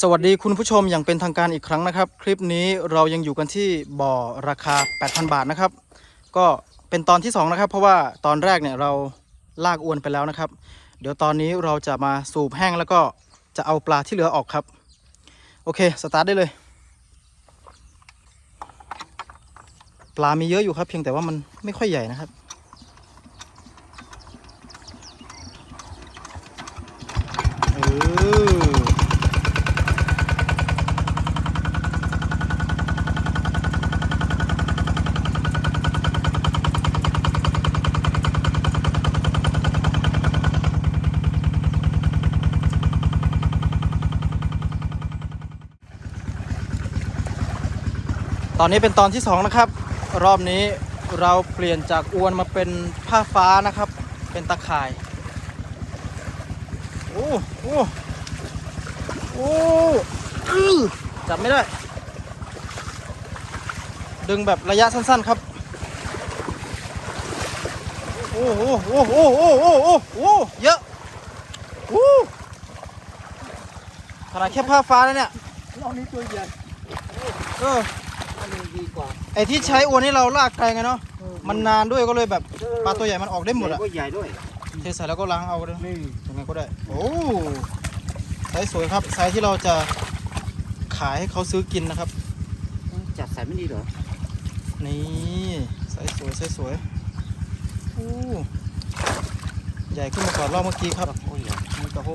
สวัสดีคุณผู้ชมอย่างเป็นทางการอีกครั้งนะครับ คลิปนี้เรายังอยู่กันที่บ่อราคา 8,000 บาทนะครับ ก็เป็นตอนที่ 2 นะครับ เพราะว่าตอนแรกเนี่ยเราลากอวนไปแล้วนะครับ เดี๋ยวตอนนี้เราจะมาสูบแห้งแล้วก็จะเอาปลาที่เหลือออกครับ โอเค สตาร์ทได้เลย ปลามีเยอะอยู่ครับ เพียงแต่ว่ามันไม่ค่อยใหญ่นะครับ ตอนนี้เป็นตอนที่สองนะครับ รอบนี้เราเปลี่ยนจากอวนมาเป็นผ้าฟ้านะครับ เป็นตะข่าย โอ้โอ้โอ้อื้อจับไม่ได้ ดึงแบบระยะสั้นๆครับ โอ้โหโอ้โหโอ้โหโอ้โหโอ้โหเยอะโอ้ขนาดแค่ผ้าฟ้าแล้วเนี่ยรอบนี้ตัวใหญ่เออ อันนี้ดีกว่าไอ้ที่ใช้อวนนี่เราลากไกลไงเนาะมันนานด้วยก็เลยแบบปลาตัวใหญ่มันออกได้หมดอะก็ใหญ่ด้วยเทใส่แล้วก็ล้างเอาเลยนี่ยังไงก็ได้ โอ้ไซส์สวยครับไซส์ที่เราจะขายให้เขาซื้อกินนะครับ จัดใส่ไม่ดีเหรอนี่ไซส์สวยไซส์สวยโอ้ใหญ่ขึ้นมาก่อนรอบเมื่อกี้ครับโอ้ยใหญ่นี่กระโห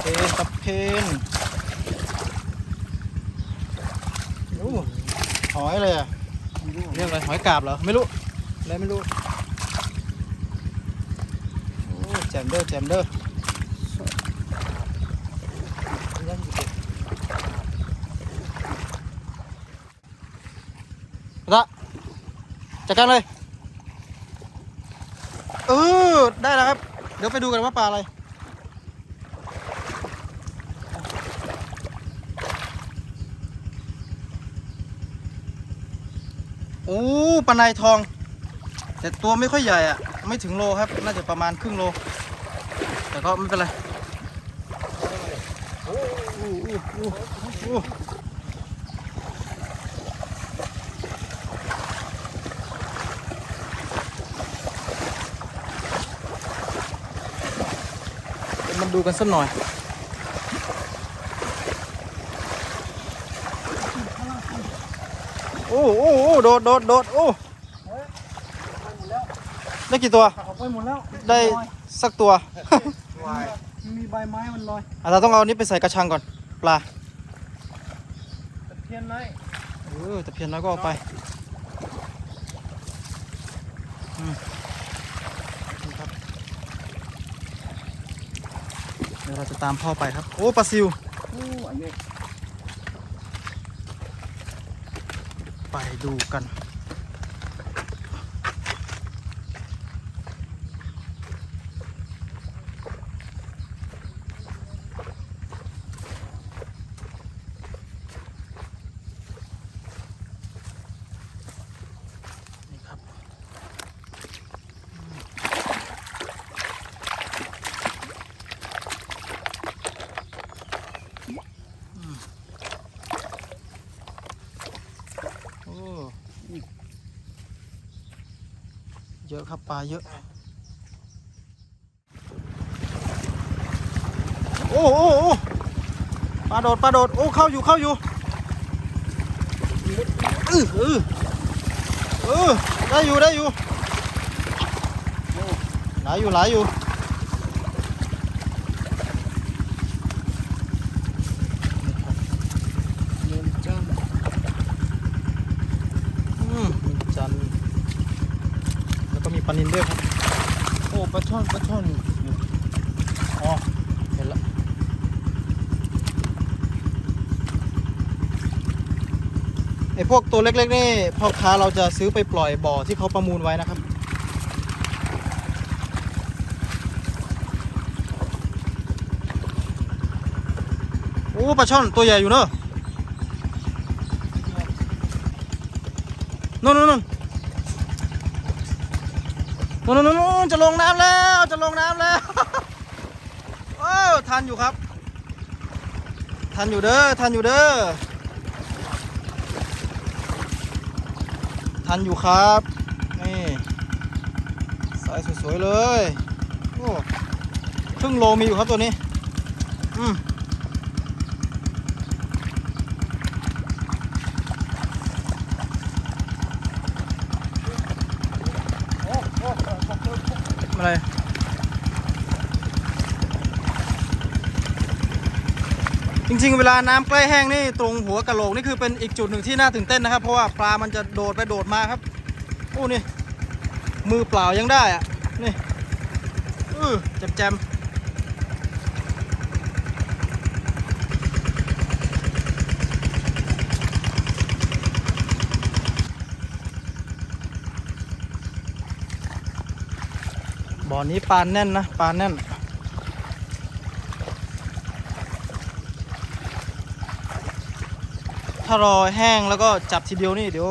เพนตะเพนโอ้หอยเลยอะเรียกอะไรหอยกาบเหรอ ไม่รู้อะไรไม่รู้โอ้แจมเด้อแจมเด้อละจัดการเลยเออได้แล้วครับ เดี๋ยวไปดูกันว่าปลาอะไร โอ้ปลาในทอง แต่ตัวไม่ค่อยใหญ่อะไม่ถึงโลครับ น่าจะประมาณครึ่งโล แต่ก็ไม่เป็นไรมันดูกันสักหน่อย โอ้โอ้โอ้โดดโดดโดดโอ้ได้กี่ตัว ออกไปหมดแล้วได้สักตัววายมีใบไม้มันลอยอาจจะต้องเอาอันนี้ไปใส่กระชังก่อน ปลาตะเพียนไหมเออแต่เพียนน้อยก็เอาไปอืมนี่ครับเดี๋ยวเราจะตามพ่อไปครับ โอ้ปลาซิว โอ้อันนี้ ไปดูกันครับ โอ้ เยอะครับปลาเยอะ โอ้โอ้โอ้ปลาโดดปลาโดดโอ้เข้าอยู่เข้าอยู่เออเออเออได้อยู่ได้อยู่หลายอยู่หลายอยู่ เงินจ้า อืมมีจันทร์แล้วก็มีปลา นินด้วยครับ โอ้ปลาช่อนปลาช่อนอ๋อเห็นละไอพวกตัวเล็กๆนี่พ่อค้าเราจะซื้อไปปล่อยบ่อที่เขาประมูลไว้นะครับโอ้ปลาช่อนตัวใหญ่อยู่เนอะนู่นนู่นนู่น นู่นนู่นจะลงน้ำแล้วจะลงน้ำแล้วโอ้ทันอยู่ครับ ทันอยู่เด้อทันอยู่เด้อทันอยู่ครับนี่สายสวยๆเลยโอ้ครึ่งโลมีอยู่ครับตัวนี้ อืมอะไร จ ริง ๆ เวลาน้ำใกล้แห้งนี่ตรงหัวกะโหลกนี่คือเป็นอีกจุดหนึ่งที่น่าตื่นเต้นนะครับ เพราะว่าปลามันจะโดดไปโดดมาครับโอ้นี่มือเปล่ายังได้อะนี่อือแจมแจมบ่อนี้ปลาแน่นนะปลาแน่น ถ้ารอแห้งแล้วก็จับทีเดียวนี่เดี๋ยว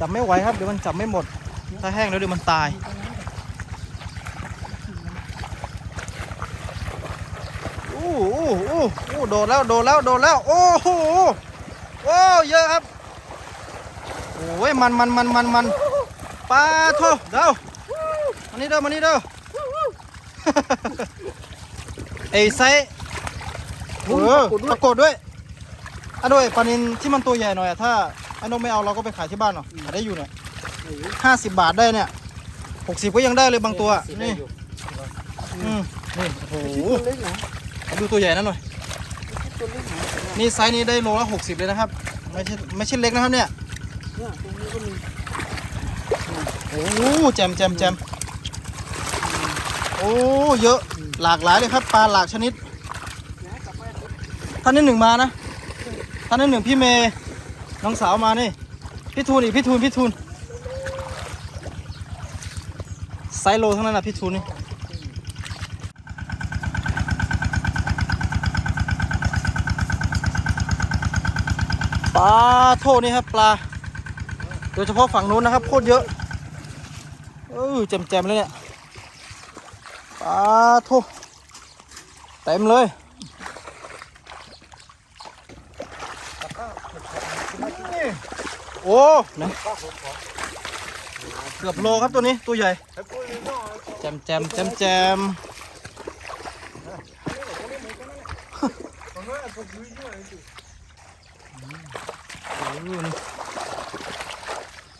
จับไม่ไหวครับเดี๋ยวมันจับไม่หมด ถ้าแห้งแล้วเดี๋ยวมันตาย โอ้โหโอ้โหโอ้โหโดดแล้วโดดแล้วโดดแล้ว โอ้โหโอ้เยอะครับโอ้ยมันมันมันมันมันปลาโถเด้ามานี่เด้อมานี่เด้อไอ้ไซส์เออปรากฏด้วย อะด้วยปลานินที่มันตัวใหญ่หน่อยอะถ้าไอ้นกไม่เอาเราก็ไปขายที่บ้านเนาะขายได้อยู่เนี่ยห้าสิบบาทได้เนี่ยหกสิบก็ยังได้เลยบางตัวนี่อืมนี่โอ้โหตัวเล็กนะดูตัวใหญ่นั่นหน่อยตัวเล็กนะนี่ไซส์นี้ได้โลละหกสิบเลยนะครับ ไม่ใช่ไม่ใช่เล็กนะครับเนี่ยเนี่ยตรงนี้ก็มีโอ้โหแจมแจมแจมโอ้เยอะหลากหลายเลยครับปลาหลากชนิดนะกลับไปท่านที่หนึ่งมานะ ท่านที่หนึ่งพี่เมย์น้องสาวมานี่พี่ทูนอีกพี่ทูนพี่ทูนไซโลทั้งนั้นนะพี่ทูนนี่ปลาโทนี่ครับปลาโดยเฉพาะฝั่งนู้นนะครับโคตรเยอะเออแจมๆเลยเนี่ยปลาโทเต็มเลย โอ้นะเกือบโลครับตัวนี้ตัวใหญ่แจมแจมแจมแจม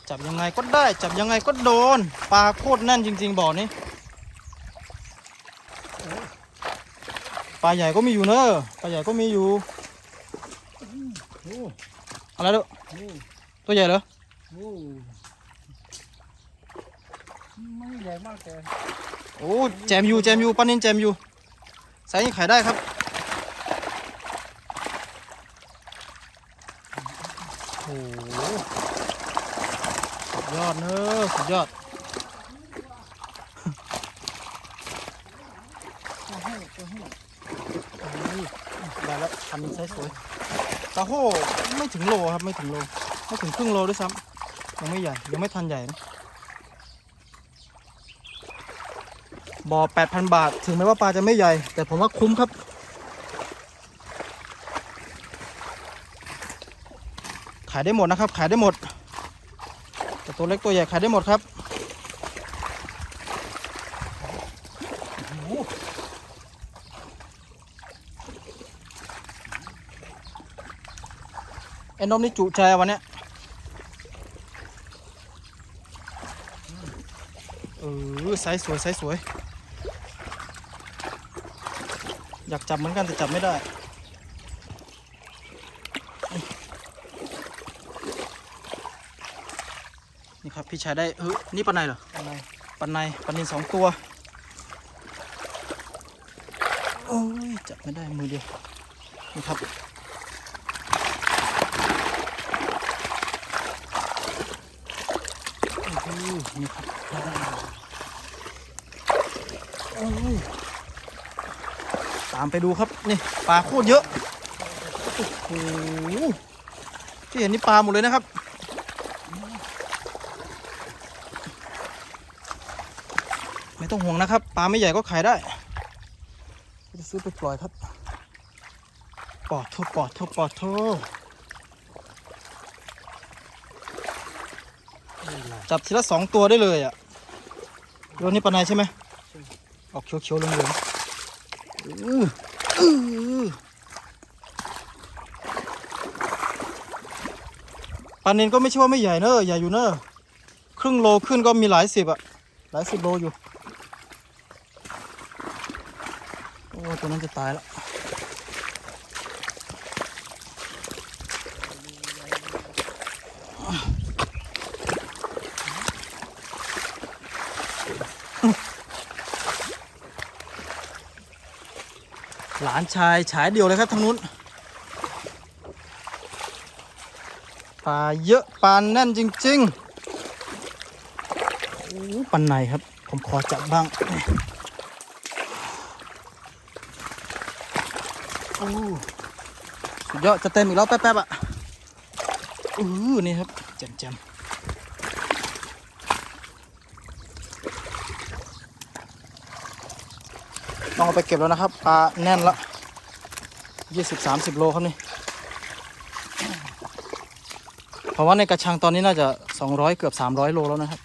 จับยังไงก็ได้ จับยังไงก็โดนปลาโคตรแน่นจริง ๆบ่อนี้ปลาใหญ่ก็มีอยู่เนอะปลาใหญ่ก็มีอยู่อะไรเด้อโอ้ ตัวใหญ่เหรอโอ้ไม่ใหญ่มากแต่โอ้แจมอยู่แจมอยู่ปลานินแจมอยู่ไซส์นี้ขายได้ครับโอ้โหสุดยอดเนอะสุดยอดตัวให้ตัวให้นี่ได้แล้วพันไซส์สวยตาโหไม่ถึงโลครับไม่ถึงโล ไม่ถึงครึ่งโลด้วยซ้ำยังไม่ใหญ่ ยังไม่ทันใหญ่นะบ่อ 8,000 บาท ถึงแม้ว่าปลาจะไม่ใหญ่ แต่ผมว่าคุ้มครับ ขายได้หมดนะครับ ขายได้หมด แต่ตัวเล็กตัวใหญ่ขายได้หมดครับไอ้นมนี่จุใจวันเนี้ย เออไซส์สวยไซส์สวย อยากจับเหมือนกันแต่จับไม่ได้ นี่ครับพี่ชายได้เฮ้ยนี่ปันในเหรออะไรปันในปันนินสองตัว โอ้ยจับไม่ได้มือเดียวนี่ครับ โอ้โห นี่ครับตามไปดูครับนี่ปลาโคตรเยอะโอ้โหที่เห็นนี่ปลาหมดเลยนะครับไม่ต้องห่วงนะครับปลาไม่ใหญ่ก็ขายได้จะซื้อไปปล่อยครับปอดโทษปอดโทษปอดโท จับทีละสองตัวได้เลยอะตัวนี้ปลาในใช่ไหมออกเขียวๆเหลืองๆอืออือปลาเนนก็ไม่ใช่ว่าไม่ใหญ่เนอะใหญ่อยู่เนอะครึ่งโลขึ้นก็มีหลายสิบอะหลายสิบโลอยู่ โอ้ตัวนั้นจะตายแล้ว หลานชายฉายเดียวเลยครับทางนู้นปลาเยอะปลาแน่นจริงๆโอ้ปันในครับ ผมขอจับบ้างโอ้สุดยอดจะเต็มอีกแล้วแป๊บๆอะอือนี่ครับแจ่มๆ ต้องเอาไปเก็บแล้วนะครับปลาแน่นละยี่สิบสามสิบโลครับนี่เพราะว่าในกระชังตอนนี้น่าจะสองร้อยเกือบสามร้อยโลแล้วนะครับ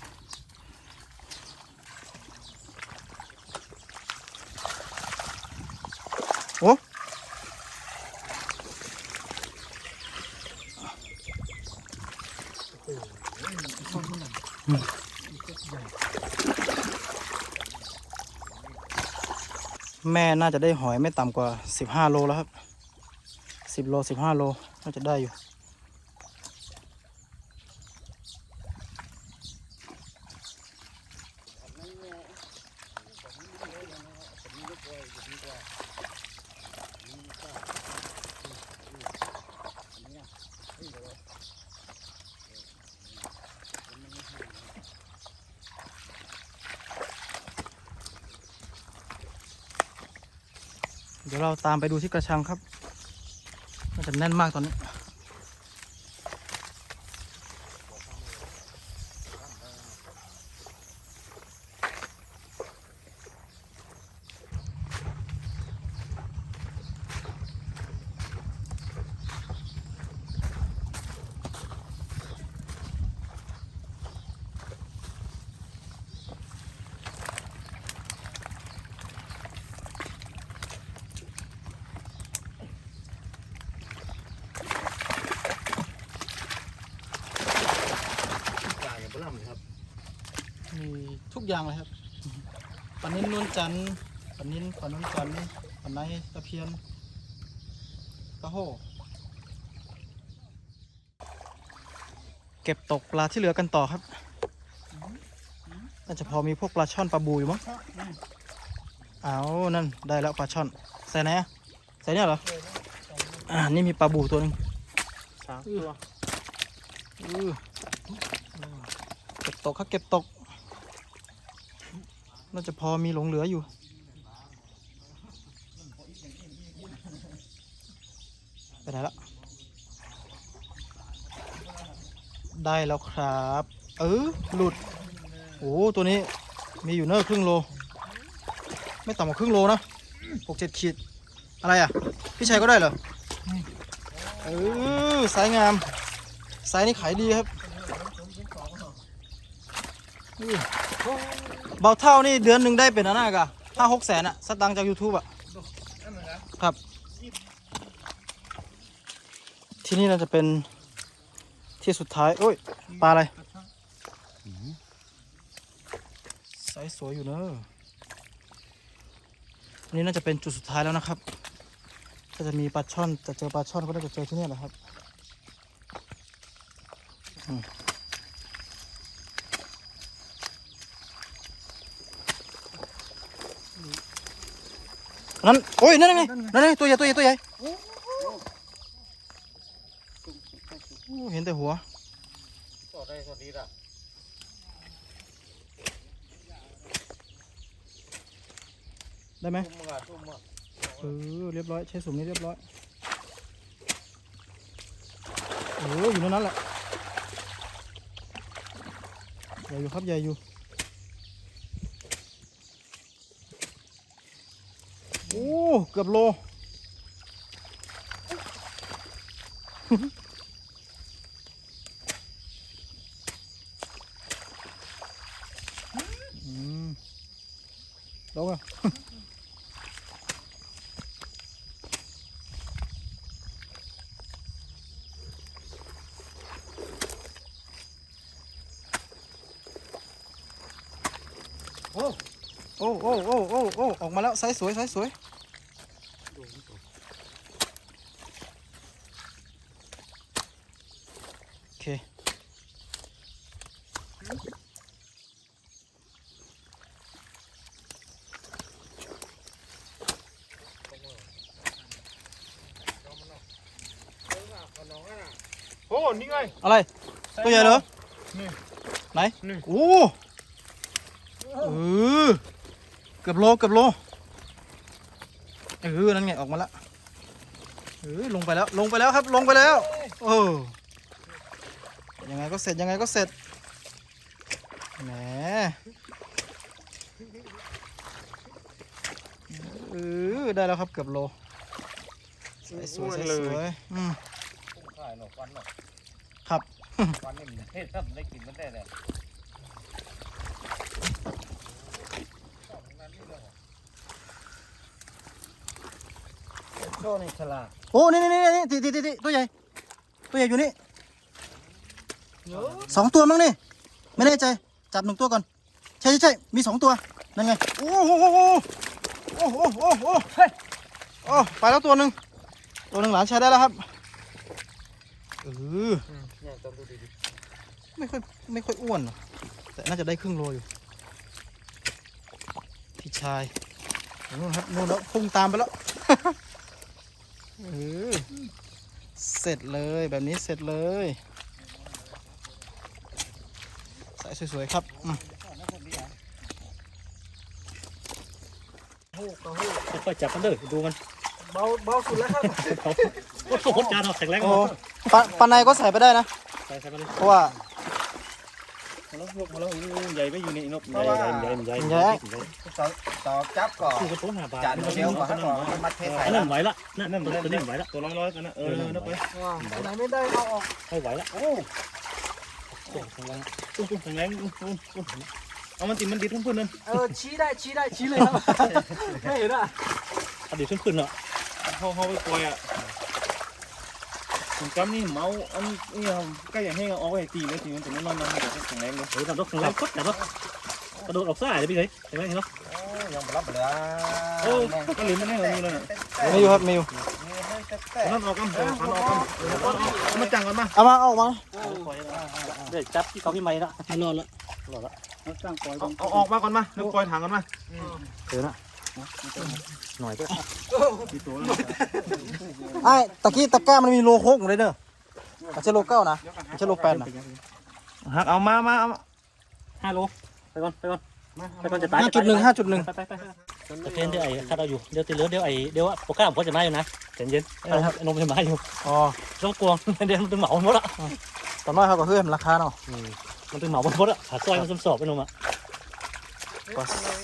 แม่น่าจะได้หอยไม่ต่ำกว่า 15 โลแล้วครับ 10 โล 15 โล น่าจะได้อยู่ ดี๋ยวเราตามไปดูที่กระชังครับ มันจะแน่นมากตอนนี้ ปลาอย่างปลาเลยครับ มีทุก อย่างเลยครับปลานิ้นนวลจันทร์ปลานิ้นปลานวลจันทร์ปลาไหนตะเพียนกระโหเก็บตกปลาที่เหลือกันต่อครับน่าจะพอมีพวกปลาช่อนปลาบูอยู่มั้งเอานั่นได้แล้วปลาช่อนใส่ไหนอะใส่เนี่ยเหรออ่านี่มีปลาบูตัวหนึงสามตัวอื้อเก็บตกครับเก็บตก น่าจะพอมีหลงเหลืออยู่ ไปไหนละ ได้แล้วครับ เออหลุด โอ้ตัวนี้มีอยู่เนอะครึ่งโล ไม่ต่ำกว่าครึ่งโลนะหกเจ็ดขีด อะไรอะ พี่ชัยก็ได้เหรอ เออสายงามไซส์นี่ขายดีครับอุ้ย เบาเท่านี่เดือนหนึ่งได้เป็นอันน่ากะห้าหกแสนอะสตังค์จาก YouTube อะครับ ที่นี่น่าจะเป็นที่สุดท้ายโอ้ยปลาอะไรไซส์สวยอยู่เนอะอันนี้น่าจะเป็นจุดสุดท้ายแล้วนะครับถ้าจะมีปลาช่อนจะเจอปลาช่อนก็น่าจะเจอที่นี่แหละครับ นั่นโอ้ยนั่นไงนั่นไงตัวใหญ่ตัวใหญ่ตัวใหญ่โอ้เห็นแต่หัวต่อได้สวัสดีละได้ไหมตุ้มมาตุ้มมาเออเรียบร้อยใช้สุ่มนี้เรียบร้อยโอ้อยู่ในนั้นแหละใหญ่อยู่ครับใหญ่อยู่ โอ้ เกือบโล อืมลงอะโอ้โอ้ โอ้ โอ้ โอ้ โอ้ ออกมาแล้วไซส์สวยไซส์สวย โอเค โอ้นี่ไง อะไร ตัวใหญ่เหรอนี่ไหนนี่โอ้เออเกือบโลเกือบโลเออนั่นไงออกมาแล้วเออลงไปแล้วลงไปแล้วครับลงไปแล้วเออยังไงก็เสร็จยังไงก็เสร็จแหมเออได้แล้วครับเกือบโลสวยสวยสวยสวยอืม ขายหนอกวันนี้มันเทศถ้ามันได้กินมันได้เลยโชว์นี่ฉลาดโอ้ นี่นี่นี่นี่ตีตีตีตัวใหญ่ ตัวใหญ่อยู่นี่สองตัวมั้งนี่ ไม่แน่ใจ จับหนึ่งตัวก่อน ใช่ใช่ใช่มีสองตัว นั่นไง โอ้โหโอ้โหโอ้โหโอ้โหเฮ้ยโอ้ไปแล้วตัวหนึ่งตัวหนึ่งหลานใช้ได้แล้วครับ เออเนี่ยต้องดูดีไม่ค่อยไม่ค่อยอ้วนหรอกแต่น่าจะได้ครึ่งโลอยู่พี่ชายนู่นครับนู่นแล้วพุ่งตามไปแล้วเออเสร็จเลยแบบนี้เสร็จเลยใส่สวยๆครับอืมค่อยๆจับมันเด้อดูมัน เบาเบาสุดแล้วครับเขาก็โคตรจานเอาแข็งแรงโอ้ ปลาปลาในก็ใส่ไปได้นะ ใส่ใส่ไปเลยเพราะว่า มาแล้วพวกมาแล้วอู้ใหญ่ไม่อยู่ในนกใหเพญ่ราะว่าใหญ่ใหญ่ใหญ่ต่อต่อจับก่อนคือกระโปรงหาบาทจานเดียวก่อนก่อนมาเทใส่อันนั้นไหวละนั่นนั่นตัวนี้ไหวละตัวร้อยๆกันนะเออเออนับไปว้าวไหนไม่ได้เอาออกให้ไหวละโอ้แข็งแรงตุ้มตุ้มแข็งแรงตุ้มตุ้มเอามันติมันดิดทุ่มพื้นนั่นเออชี้ได้ชี้ได้ชี้เลยครับไม่เห็นอะเอาดิดทุ่มพื้นเนาะเขาเขาไปปล่อยอะ ผมจำนี่เมาอันนี้ใกล้อย่างให้เอาไว้ตีเลยตีมันถึงมันนอนนอนมันจะแข็งแรงเลยเออทำนกแข็งแรงกดจับเนาะกระโดดออกซ้ายเลยพี่เฮ้ยเห็นไหมเห็นเนาะยังรับเหลือโอ้ก็ลิ้นมันแน่เลยเลยไม่อยู่ครับไม่อยู่นั่นออกกันขันออกกันเอามาจังกันมาเอามาเอามาเดี๋ยวจับที่เขาพี่ไม้ละให้รอดละรอดละตั้งปล่อยเอาออกมาก่อนมานึกปล่อยถังกันมาเออนะ หน่อยก็กี่ตัวไอ้ตะกี้ตะกร้ามันมีโลโคกอยู่เลยเนอะไม่ใช่โลเก้านะไม่ใช่โลแปดนะหักเอามามาเอาห้าโลไปก่อนไปก่อนไปก่อนจะตายห้าจุดหนึ่งห้าจุดหนึ่งไปไปไปตะเพียนเดี๋ยวไอ้คาดเอาอยู่เดี๋ยวตีเหลือเดี๋ยวไอ้เดี๋ยวโปรแกรมผมจะมาอยู่นะเย็นเย็นไอ้นมจะมาอยู่อ๋อต้องกวงเดี๋ยวมันตึงเหมาหมดละตอนน้อยเขาก็เฮ้ยมันราคาเนาะมันตึงเหมาหมดละหาซอยมันสอบไปนมอะ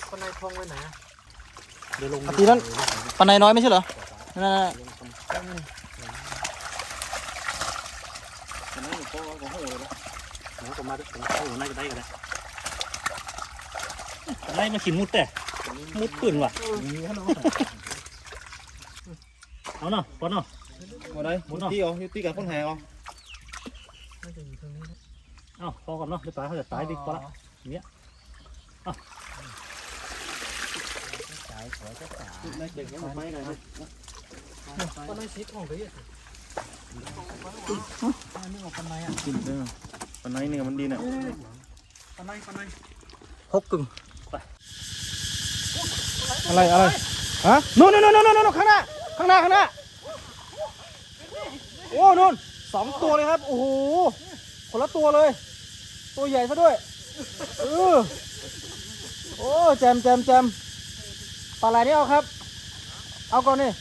คนในทองไว้ไหน เดี๋ยวลงปกตินั้นปันในน้อยไม่ใช่เหรอนั่นน่ะผมมาผมเข้าหัน้าจะได้กันเลยไล่มาขินมุดแต่มุดปืนว่ะเอาเนาะพอเนาะมาได้มุดตีเอาตีกับคนแห่เอาเอาพอก่อนเนาะเดี๋ยวตายเขาจะตายดีกว่าละเนี้ย เด็กยังไม่ไงก็ไม่ซิดของเลยกินเด้อปันไหนเนี่ยมันดีน่ะหกกึ่งอะไรอะไรฮะนู่นนู่นนู่นนู่นนู่นข้างหน้าข้างหน้าข้างหน้าโอ้นู่นสองตัวเลยครับโอ้โหคนละตัวเลย ตัวใหญ่ซะด้วยเออโอ้แจมแจมแจม ปลาไหลนี่เอาครับ เอาก่อนนี่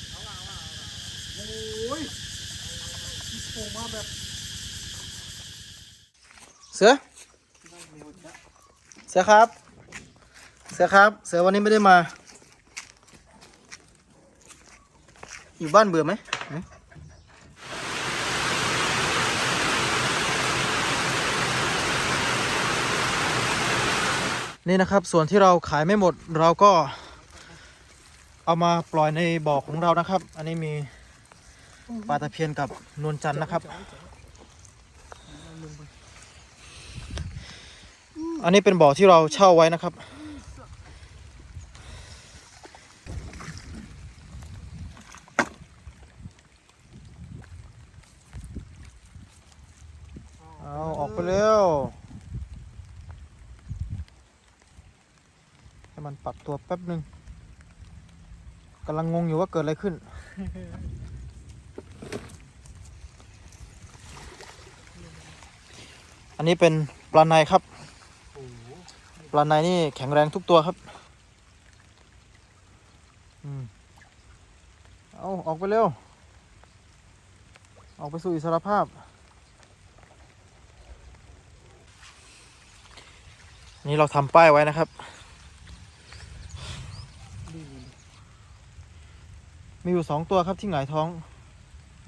เสือ เสือครับ เสือครับ เสือวันนี้ไม่ได้มา อยู่บ้านเบื่อไหมนี่นะครับส่วนที่เราขายไม่หมดเราก็ เอามาปล่อยในบ่อของเรานะครับ อันนี้มีปลาตะเพียนกับนวลจันทร์นะครับ อันนี้เป็นบ่อที่เราเช่าไว้นะครับ เอาออกไปเร็ว ให้มันปรับตัวแป๊บหนึ่งกำลังงงอยู่ว่า เกิดอะไรขึ้น อันนี้เป็นปลาในครับปลาในนี่แข็งแรงทุกตัวครับ อืม เอาออกไปเร็ว ออกไปสู่อิสรภาพ นี่เราทำป้ายไว้นะครับ มีอยู่สองตัวครับที่หงายท้อง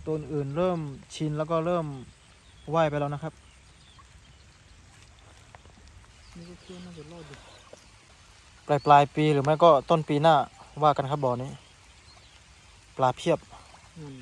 ตัวอื่นเริ่มชินแล้วก็เริ่มว่ายไปแล้วนะครับนี่ก็คือน่าจะรอดอยู่ปลายปลายปีหรือไม่ก็ต้นปีหน้าว่ากันครับบ่อนี้ ปลาเพียบ อืม